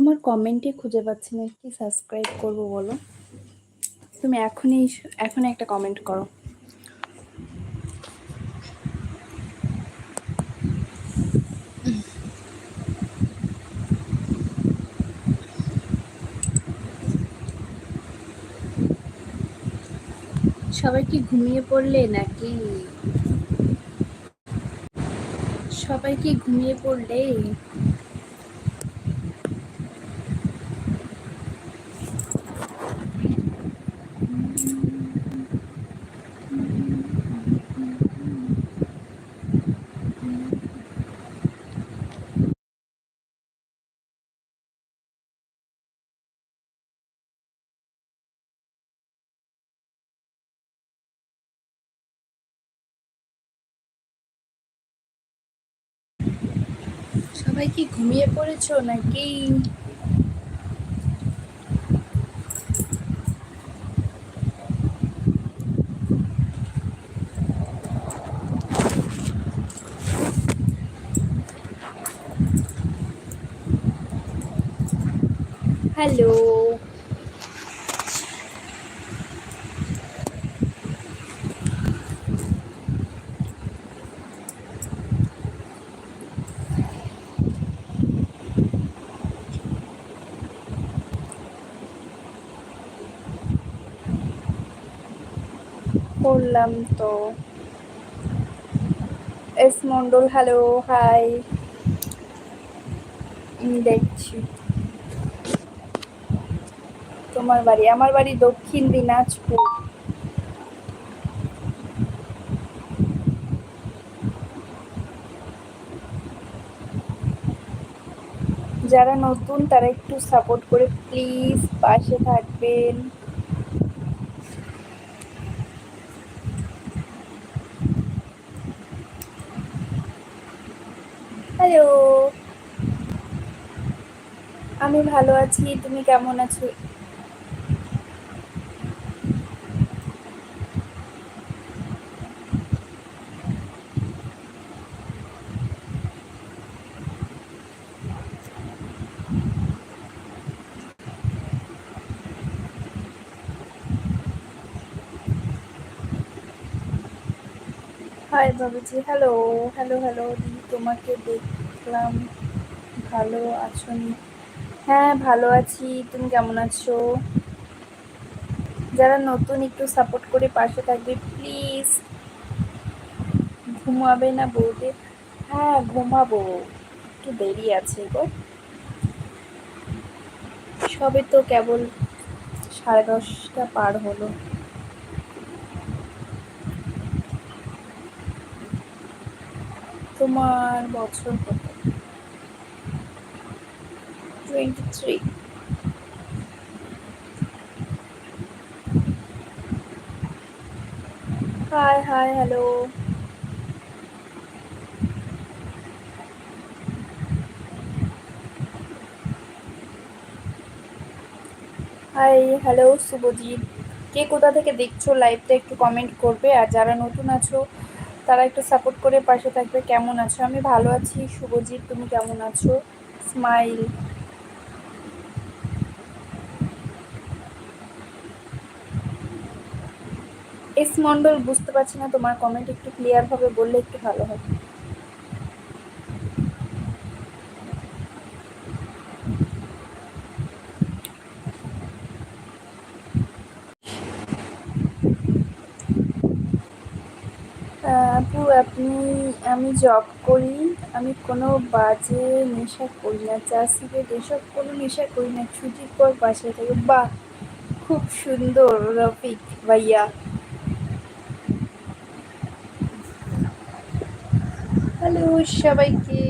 তোমার কমেন্টে খুঁজে পাচ্ছি না কি সাবস্ক্রাইব করব বলো। তুমি এখনই এখনই একটা কমেন্ট করো। সবাই কি ঘুমিয়ে পড়লে নাকি? সবাই কি ঘুমিয়ে পড়লে? সবাই কি ঘুমিয়ে পড়েছো নাকি? হ্যালো করলাম তো। এস মন্ডল হ্যালো হাই দেখছি। তোমার বাড়ি? আমার বাড়ি দক্ষিণ দিনাজপুর। যারা নতুন, তারা একটু সাপোর্ট করে প্লিজ পাশে থাকবেন হ্যালো আমি ভালো আছি, তুমি কেমন আছো? হাই বাবুজি হ্যালো হ্যালো হ্যালো তোমাকে দেখলাম। ভালো আছো নি? হ্যাঁ ভালো আছি। তুমি কেমন আছো? যারা নতুন একটু সাপোর্ট করে পাশে থাকবে প্লিজ ঘুমাবে না বৌদি? হ্যাঁ ঘুমাবো। একটু দেরি আছে গো। সবে তো কেবল সাড়ে দশটা পার হলো। তোমার বছর কত? Twenty three hi hi hello hi hello Subhajit কে কোথা থেকে দেখছ লাইভটা একটু কমেন্ট করবে, আর যারা নতুন আছো, তারা একটু সাপোর্ট করে পাশে থাকবে। কেমন আছো? আমি ভালো আছি শুভজিৎ তুমি কেমন আছো? স্মাইল এস মন্ডল বুঝতে পারছি না, তোমার কমেন্ট একটু ক্লিয়ার ভাবে বললে একটু ভালো হয়। আপু, আপনি, আমি জব করি, আমি কোনো বাজে নেশা করি না, চা সিগারেট এসব কোনো নেশা করি না, ছুটির পর পাশে থেকে। বাহ, খুব সুন্দর, রফিক ভাইয়া। হ্যালো, সবাইকে।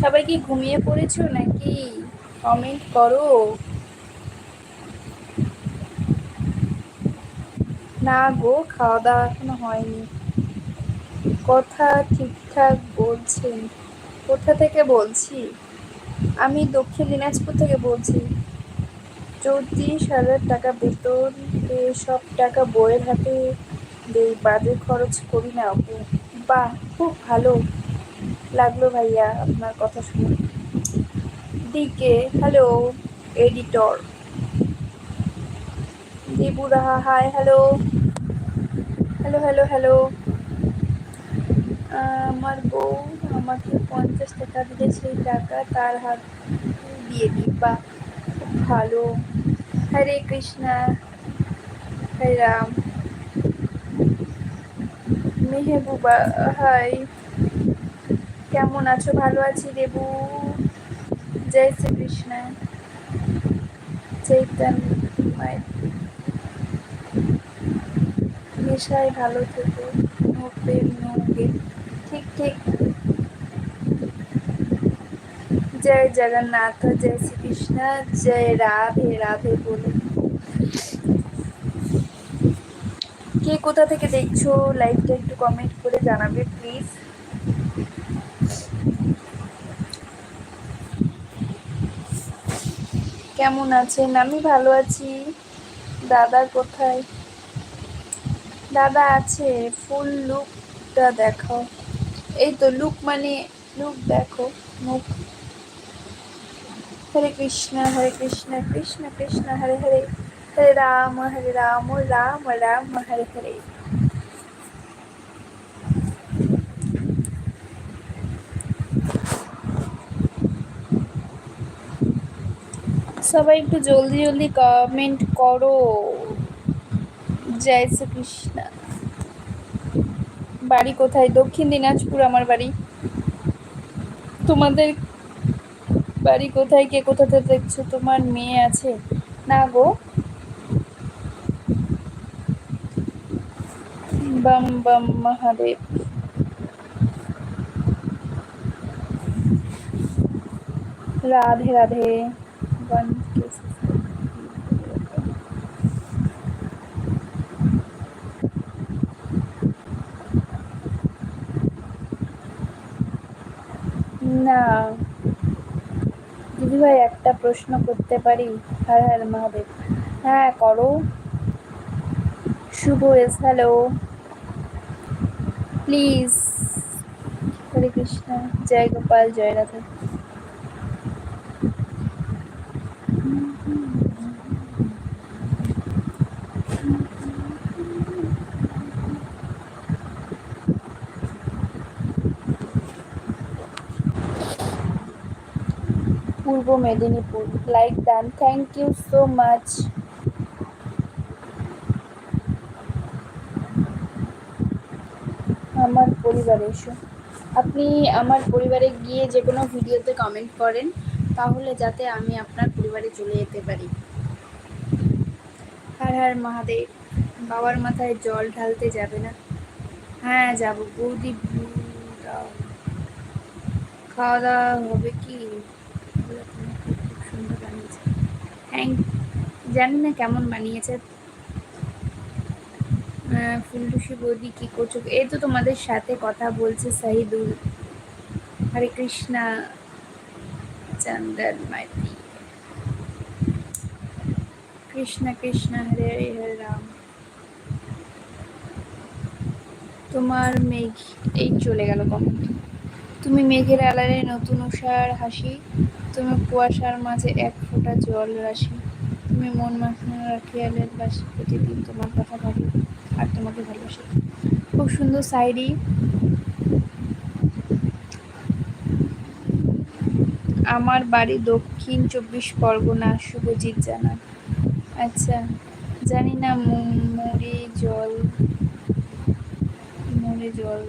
সবাই কি ঘুমিয়ে পড়েছো নাকি? কমেন্ট করো। না গো খাওয়া দাওয়া এখনও হয়নি। কথা ঠিকঠাক বলছেন। কোথা থেকে বলছি? আমি দক্ষিণ দিনাজপুর থেকে বলছি। চৌত্রিশ হাজার টাকা বেতন সব টাকা বইয়ের হাতে দেই, বাজে খরচ করি না আপু। বাহ খুব ভালো লাগল ভাইয়া আপনার কথা শুনে। DK hello editor Debu Raha hi hello hello hello hello আমার বউ আমাকে পঞ্চাশ টাকা দিলে সেই টাকা তার হাত দিয়ে দিই। বা খুব ভালো। হরে কৃষ্ণা। হরে রাম। মেহেবুবা হাই কেমন আছো? ভালো আছি দেবু জয় শ্রী কৃষ্ণ চৈতন্য নেশায় ভালো থেকো। নো প্রেম ঠিক ঠিক। জয় জগন্নাথ, জয় শ্রী কৃষ্ণ জয় রাধে রাধে বলে। কে কোথা থেকে দেখছ? লাইভটা একটু কমেন্ট করে জানাবে প্লিজ কেমন আছেন? আমি ভালো আছি। দাদা কোথায়? দাদা আছে। ফুল লুকটা দেখাও এই তো লুক মানে লুক দেখো, মুখ। হরে কৃষ্ণ হরে কৃষ্ণ কৃষ্ণ কৃষ্ণ, হরে হরে। হরে রাম হরে রাম রাম রাম হরে হরে সবাই একটু জলদি জলদি কমেন্ট করো। জয় শ্রীকৃষ্ণ। বাড়ি কোথায়? দক্ষিণ দিনাজপুর আমার বাড়ি। তোমাদের বাড়ি কোথায়? কে কোথাতে দেখছ? তোমার মেয়ে আছে। না গো। বাম বাম মহাদেব রাধে রাধে না দিদি ভাই একটা প্রশ্ন করতে পারি হ্যাঁ হ্যাঁ মহাদেব হ্যাঁ করো Shubho S hello please Hare Krishna Joy Gopal Joy Radha Purba Medinipur like done thank you so much আমার পরিবারে এসো। আপনি আমার পরিবারে গিয়ে যে কোনো ভিডিওতে কমেন্ট করেন, তাহলে যাতে আমি আপনার পরিবারে চলে যেতে পারি। হর হর মহাদেব, বাবার মাথায় জল ঢালতে যাবে না। হ্যাঁ যাব। বৌদি খাওয়া দাওয়া হবে কি? সুন্দর বানিয়েছে। থ্যাংক জানি না কেমন বানিয়েছে। ফুলটুসি বৌদি কি করছ? এই তো তোমাদের সাথে কথা বলছে সাহিদুল। হরে কৃষ্ণা, চন্দন মাইতি কৃষ্ণ কৃষ্ণ, হরে হরে রাম। তোমার মেঘ, এই চলে গেল কমেন্ট তুমি মেঘের আলারে নতুন উষার হাসি, তুমি কুয়াশার মাঝে এক ফোঁটা জল রাশি, তুমি মন মাখানো রাখিয়ালের বাসি প্রতিদিন তোমার কথা ভাবি। আর তোমাকে ভালোবাসি। খুব সুন্দর সাইডি। আমার বাড়ি দক্ষিণ চব্বিশ পরগনা, শুভজিৎ জানা আচ্ছা জানি না মুড়ে, জল মুড়ে, জল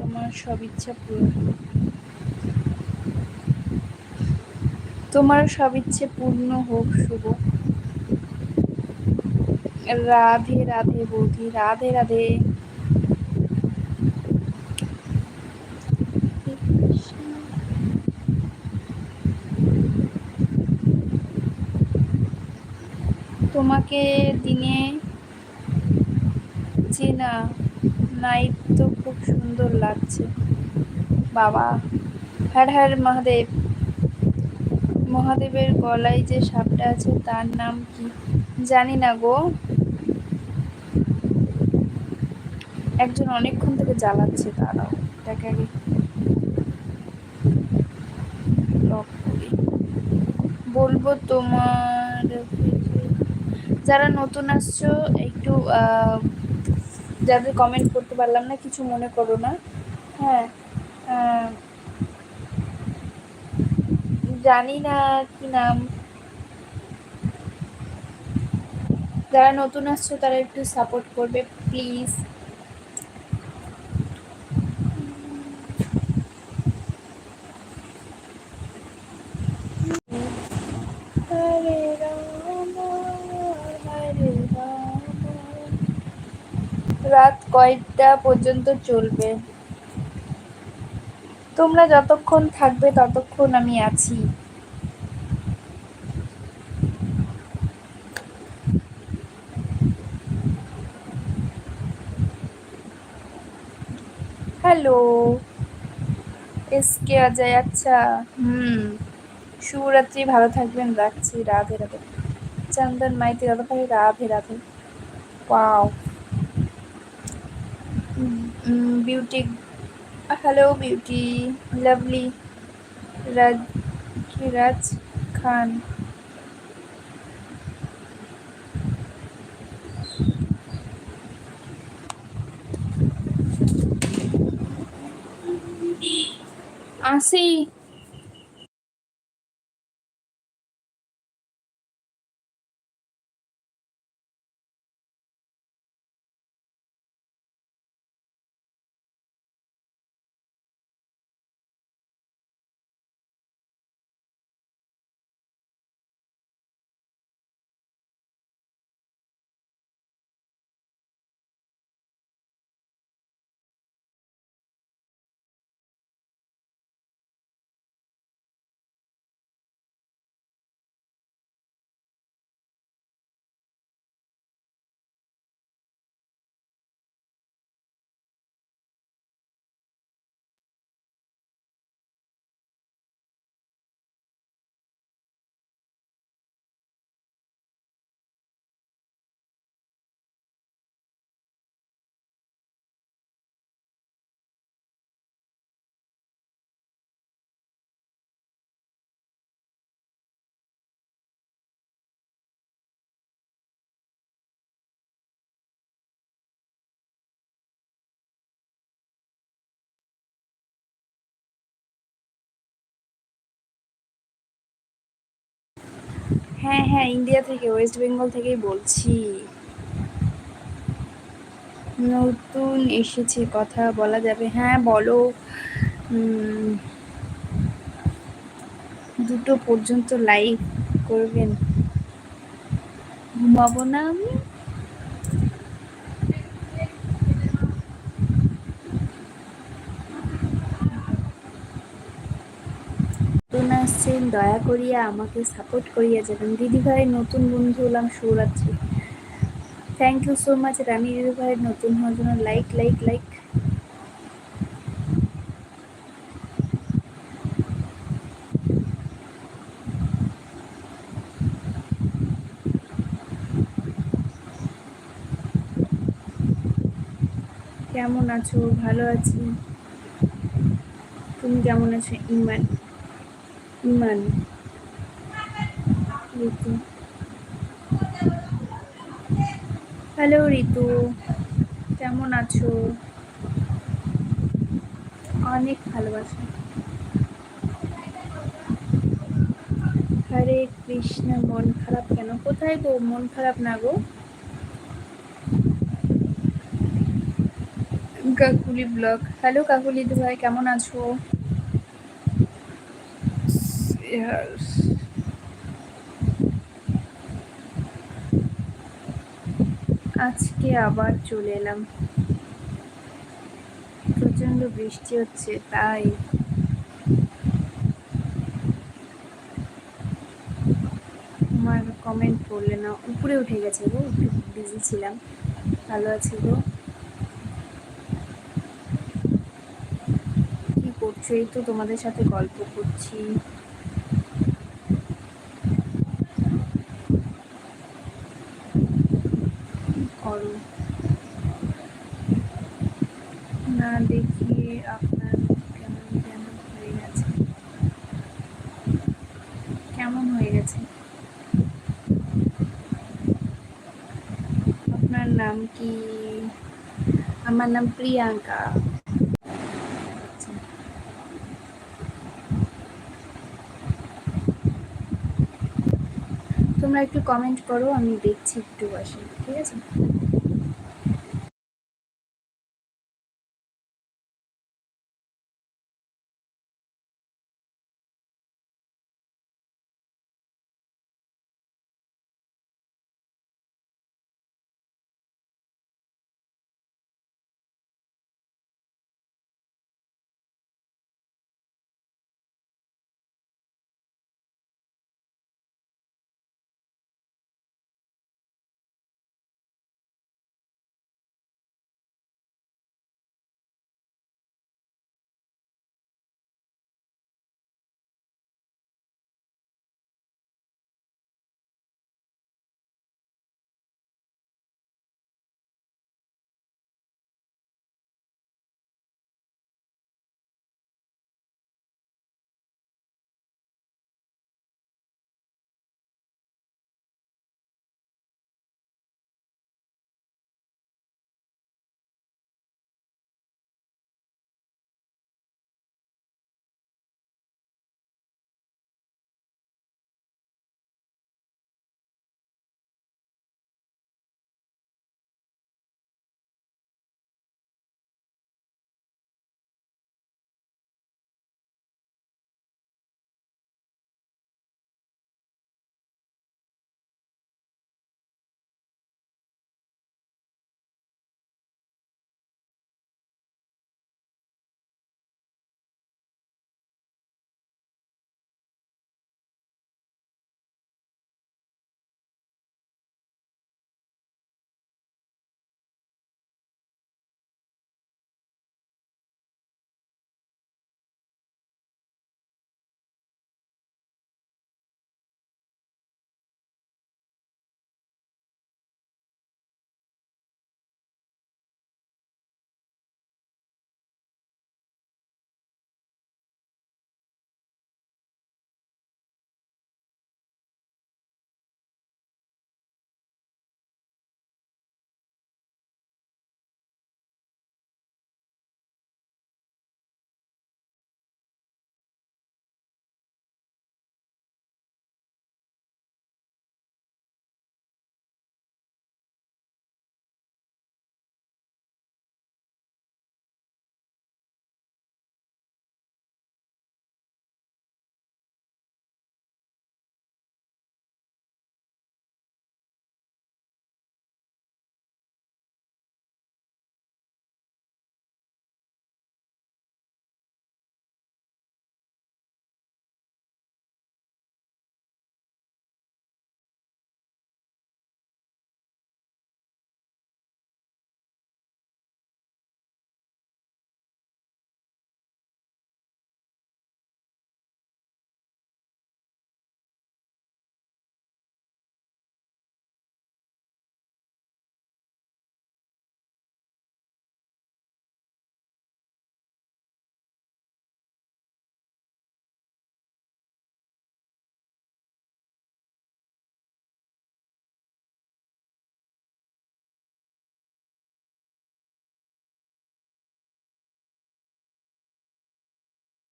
তোমার সব ইচ্ছা পূরণ তোমার সব ইচ্ছে পূর্ণ হোক, শুভ। রাধে রাধে বৌদি, রাধে রাধে। তোমাকে দিনে চেনা নাইট তো খুব সুন্দর লাগছে। বাবা হ্যার হ্যার মহাদেব। মহাদেবের গলায় যে সাপটা আছে, তার নাম কি? জানি না গো। একজন অনেকক্ষণ থেকে জ্বালাচ্ছে তারাও এটাকে আগে বলব তোমার যারা নতুন আসছো, একটু যাদের কমেন্ট করতে পারলাম না, কিছু মনে করো না। হ্যাঁ জানি না কি নাম। যারা নতুন আসছো তারা একটু সাপোর্ট করবে প্লিজ রাত কয়টা পর্যন্ত চলবে। তোমরা যতক্ষণ থাকবে ততক্ষণ আমি আছি। হ্যালো এসকে অজয় আচ্ছা হুম, শুভরাত্রি, ভালো থাকবেন, রাখছি, রাধে রাধে। চন্দন, মাইতি, দাদা ভাই, Radhe Radhe. Wow. Beauty hello beauty lovely Raj Raj Khan আসি হ্যাঁ হ্যাঁ ইন্ডিয়া থেকে ওয়েস্ট বেঙ্গল থেকেই বলছি। নতুন এসেছে, কথা বলা যাবে। হ্যাঁ বলো। দুটো পর্যন্ত লাইভ করবেন। ঘুমাবো না আমি নতুন আসছেন, দয়া করিয়া আমাকে সাপোর্ট করিয়া যাবেন। দিদিভাইয়ের নতুন বন্ধু হলাম Shivaratri thank you so much Rani দিদি ভাইয়ের নতুন হওয়ার জন্য লাইক লাইক লাইক কেমন আছো? ভালো আছি। তুমি কেমন আছো ইমান ইমান। ঋতু। হ্যালো ঋতু, কেমন আছো? অনেক ভালোবাসা। হরে কৃষ্ণ, মন খারাপ কেন? কোথায় গো? মন খারাপ না গো? কাকুলি ব্লগ। হ্যালো কাকুলি ভাই, কেমন আছো? আজকে আবার চলে এলাম। প্রচণ্ড বৃষ্টি হচ্ছে, তাই। আমার কমেন্ট পড়লে না, উপরে উঠে গেছে গো, একটু বিজি ছিলাম। ভালো আছি গো। কি করছ? এই তো তোমাদের সাথে গল্প করছি করো না দেখিয়ে আপনার মুখ কেমন যেন হয়ে গেছে কেমন হয়ে গেছে আপনার নাম কি নাম প্রিয়াঙ্কা। তোমরা একটু কমেন্ট করো আমি দেখছি একটু বসে ঠিক আছে